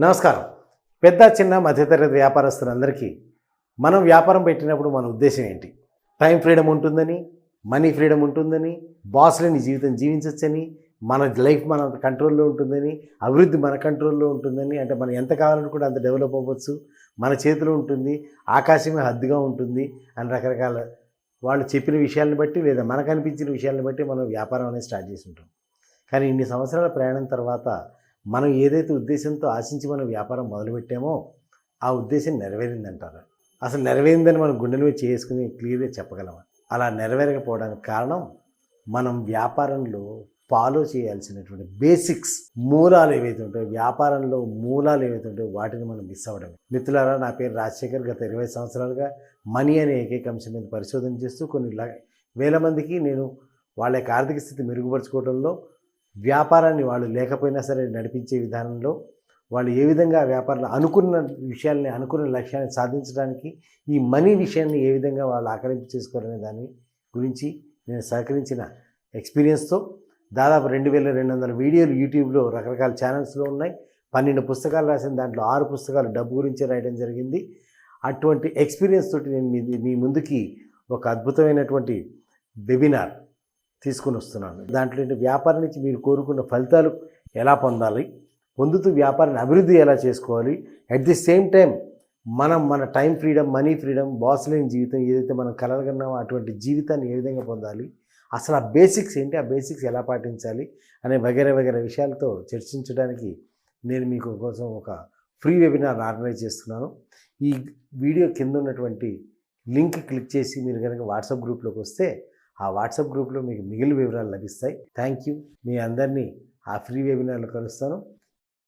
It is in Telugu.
నమస్కారం. పెద్ద చిన్న మధ్యతరగతి వ్యాపారస్తులందరికీ మనం వ్యాపారం పెట్టినప్పుడు మన ఉద్దేశం ఏంటి? టైం ఫ్రీడమ్ ఉంటుందని మనీ ఫ్రీడమ్ ఉంటుందని బాస్ లేని జీవితం జీవించవచ్చని మన లైఫ్ మన కంట్రోల్లో ఉంటుందని అభివృద్ధి మన కంట్రోల్లో ఉంటుందని అంటే మనం ఎంత కావాలనుకుంటే అంత డెవలప్ అవ్వచ్చు మన చేతిలో ఉంటుంది ఆకాశమే హద్దుగా ఉంటుంది అని రకరకాల వాళ్ళు చెప్పిన విషయాలను బట్టి లేదా మనకు అనిపించిన విషయాలను బట్టి మనం వ్యాపారం అనేది స్టార్ట్ చేసి ఉంటాం. కానీ ఇన్ని సంవత్సరాల ప్రయాణం తర్వాత మనం ఏదైతే ఉద్దేశంతో ఆశించి మనం వ్యాపారం మొదలుపెట్టామో ఆ ఉద్దేశం నెరవేరిందంటారు. అసలు నెరవేరిందని మనం గుండెల మీద చేసుకుని క్లియర్గా చెప్పగలమా? అలా నెరవేరకపోవడానికి కారణం మనం వ్యాపారంలో ఫాలో చేయాల్సినటువంటి బేసిక్స్ మూలాలు ఏవైతే ఉంటాయో వ్యాపారంలో మూలాలు ఏవైతే ఉంటాయో వాటిని మనం మిస్ అవ్వడం. మిత్రులారా నా పేరు రాజశేఖర్. గత ఇరవై సంవత్సరాలుగా మనీ అనే ఏకైక అంశం మీద పరిశోధన చేస్తూ కొన్ని వేల మందికి నేను వాళ్ళ యొక్క ఆర్థిక స్థితి మెరుగుపరచుకోవడంలో వ్యాపారాన్ని వాళ్ళు లేకపోయినా సరే నడిపించే విధానంలో వాళ్ళు ఏ విధంగా వ్యాపారంలో అనుకున్న విషయాల్ని అనుకున్న లక్ష్యాన్ని సాధించడానికి ఈ మనీ విషయాన్ని ఏ విధంగా వాళ్ళు ఆకలింపు చేసుకోవాలనే దాని గురించి నేను సహకరించిన ఎక్స్పీరియన్స్తో దాదాపు రెండు వేల రెండు వందల వీడియోలు యూట్యూబ్లో రకరకాల ఛానల్స్లో ఉన్నాయి. పన్నెండు పుస్తకాలు రాసిన దాంట్లో ఆరు పుస్తకాలు డబ్బు గురించి రాయడం జరిగింది. అటువంటి ఎక్స్పీరియన్స్ తోటి నేను మీ మీ ముందుకి ఒక అద్భుతమైనటువంటి వెబినార్ తీసుకుని వస్తున్నాను. దాంట్లో ఏంటి వ్యాపారం నుంచి మీరు కోరుకున్న ఫలితాలు ఎలా పొందాలి? పొందుతూ వ్యాపారాన్ని అభివృద్ధి ఎలా చేసుకోవాలి? అట్ ది సేమ్ టైం మనం మన time freedom money freedom boss లేని జీవితం ఏదైతే మనం కలగన్నామో అటువంటి జీవితాన్ని ఏ విధంగా పొందాలి? అసలు ఆ బేసిక్స్ ఏంటి? ఆ బేసిక్స్ ఎలా పాటించాలి? అనే వగేరే వగేరే విషయాలతో చర్చించడానికి నేను మీకు కోసం ఒక ఫ్రీ వెబినార్ ఆర్గనైజ్ చేస్తున్నాను. ఈ వీడియో కింద ఉన్నటువంటి లింక్ క్లిక్ చేసి మీరు కనుక వాట్సాప్ గ్రూప్లోకి వస్తే ఆ వాట్సాప్ గ్రూప్లో మీకు మిగిలిన వివరాలు లభిస్తాయి. థ్యాంక్ యూ మీ అందరినీ ఆ ఫ్రీ వెబినార్లో కలుస్తాను.